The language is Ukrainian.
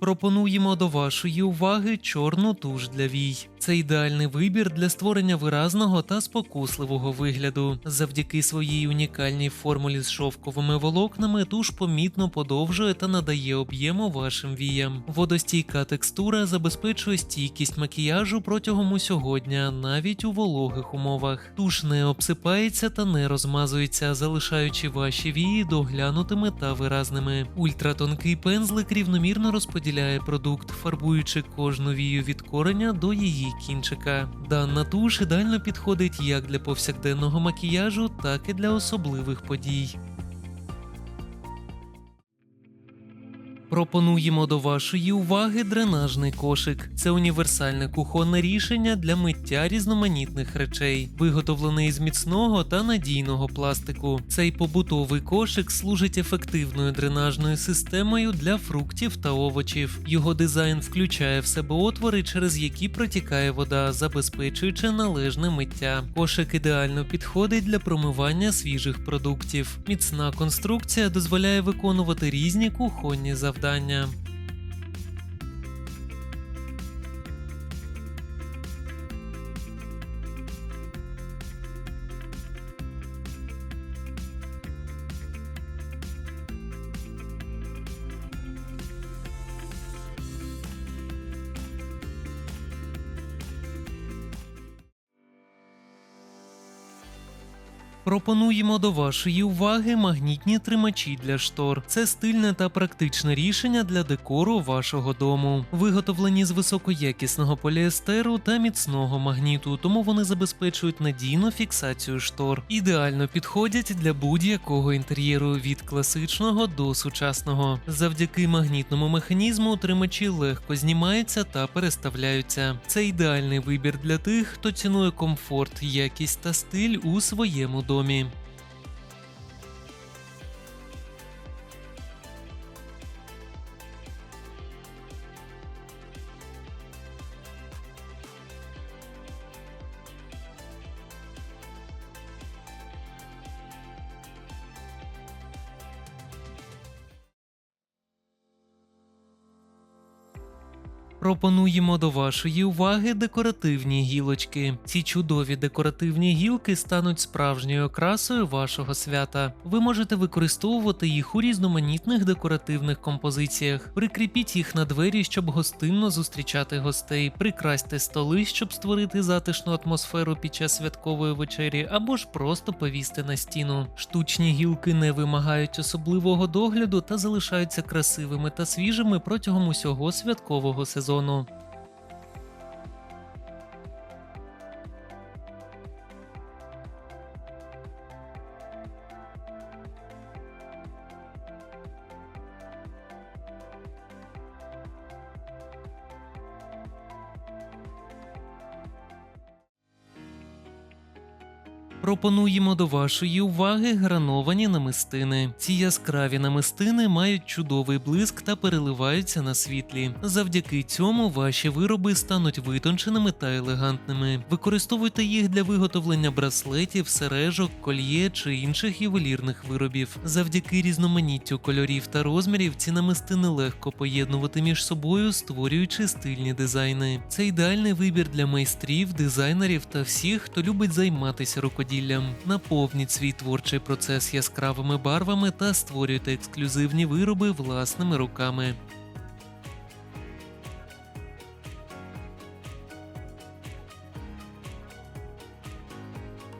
Пропонуємо до вашої уваги чорну туш для вій. Це ідеальний вибір для створення виразного та спокусливого вигляду. Завдяки своїй унікальній формулі з шовковими волокнами туш помітно подовжує та надає об'єму вашим віям. Водостійка текстура забезпечує стійкість макіяжу протягом усього дня, навіть у вологих умовах. Туш не обсипається та не розмазується, залишаючи ваші вії доглянутими та виразними. Ультратонкий пензлик рівномірно розподіляє продукт, фарбуючи кожну вію від кореня до її кінчика. Дана туш ідеально підходить як для повсякденного макіяжу, так і для особливих подій. Пропонуємо до вашої уваги дренажний кошик. Це універсальне кухонне рішення для миття різноманітних речей, виготовлений з міцного та надійного пластику. Цей побутовий кошик служить ефективною дренажною системою для фруктів та овочів. Його дизайн включає в себе отвори, через які протікає вода, забезпечуючи належне миття. Кошик ідеально підходить для промивання свіжих продуктів. Міцна конструкція дозволяє виконувати різні кухонні завдання. завдання. Пропонуємо до вашої уваги магнітні тримачі для штор. Це стильне та практичне рішення для декору вашого дому. Виготовлені з високоякісного поліестеру та міцного магніту, тому вони забезпечують надійну фіксацію штор. Ідеально підходять для будь-якого інтер'єру від класичного до сучасного. Завдяки магнітному механізму тримачі легко знімаються та переставляються. Це ідеальний вибір для тих, хто цінує комфорт, якість та стиль у своєму домі. силами Пропонуємо до вашої уваги декоративні гілочки. Ці чудові декоративні гілки стануть справжньою окрасою вашого свята. Ви можете використовувати їх у різноманітних декоративних композиціях. Прикріпіть їх на двері, щоб гостинно зустрічати гостей. Прикрасьте столи, щоб створити затишну атмосферу під час святкової вечері, або ж просто повісьте на стіну. Штучні гілки не вимагають особливого догляду та залишаються красивими та свіжими протягом усього святкового сезону. の Пропонуємо до вашої уваги грановані намистини. Ці яскраві намистини мають чудовий блиск та переливаються на світлі. Завдяки цьому ваші вироби стануть витонченими та елегантними. Використовуйте їх для виготовлення браслетів, сережок, кольє чи інших ювелірних виробів. Завдяки різноманіттю кольорів та розмірів ці намистини легко поєднувати між собою, створюючи стильні дизайни. Це ідеальний вибір для майстрів, дизайнерів та всіх, хто любить займатися рукоділлям. Наповніть свій творчий процес яскравими барвами та створюйте ексклюзивні вироби власними руками.